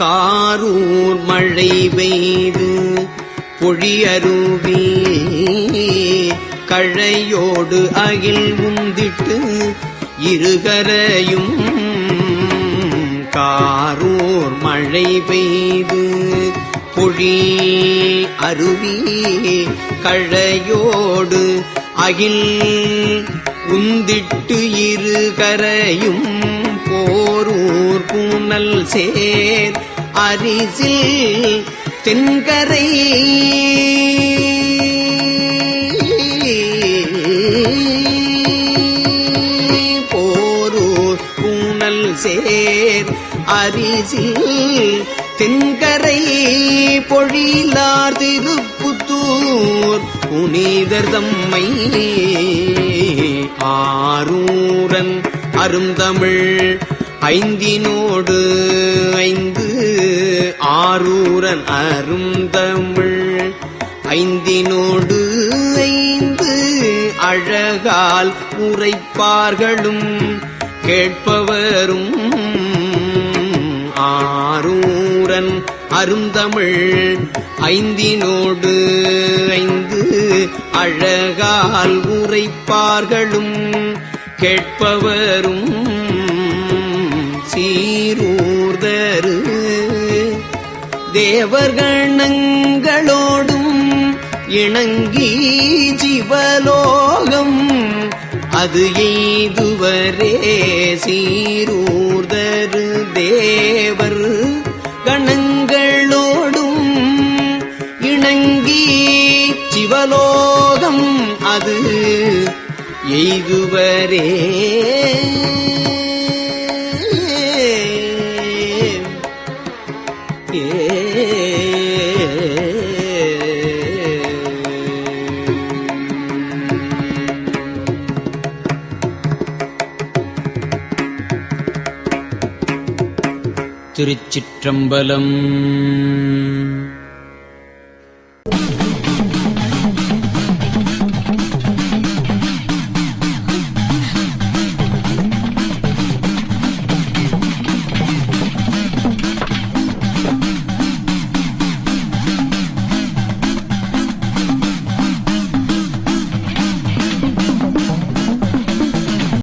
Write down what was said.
காரூர் மழை பெய்து பொழியருவி கழையோடு அகில் உந்திட்டு இருகரையும் காரூர் மழை பெய்து பொழி அருவி கழையோடு அகில் உந்திட்டு இருகரையும் போரூர் பூனல் சேர் அரிசில் தென்கரை. போரூர் பூனல் சேர் அரிசில் தென்கரை. பொழிலார் திருப்புத்தூர் புனிதர் தம்மை ஆரூரன் அருந்தமிழ் ஐந்தினோடு ஐந்து ஆரூரன் அருந்தமிழ் ஐந்தினோடு ஐந்து அழகால் உரைப்பார்களும் கேட்பவரும் ஆரூரன் அருந்தமிழ் ஐந்தினோடு ஐந்து அழகால் உரைப்பார்களும் கேட்பவரும் தேவர்கணங்களோடும் இணங்கி ஜிவலோகம் அது எய்துவரே சீரூர்தரு தேவர். கணங்களோடும் இணங்கி சிவலோகம் அது எய்துவரே திருச்சிற்றம்பலம்.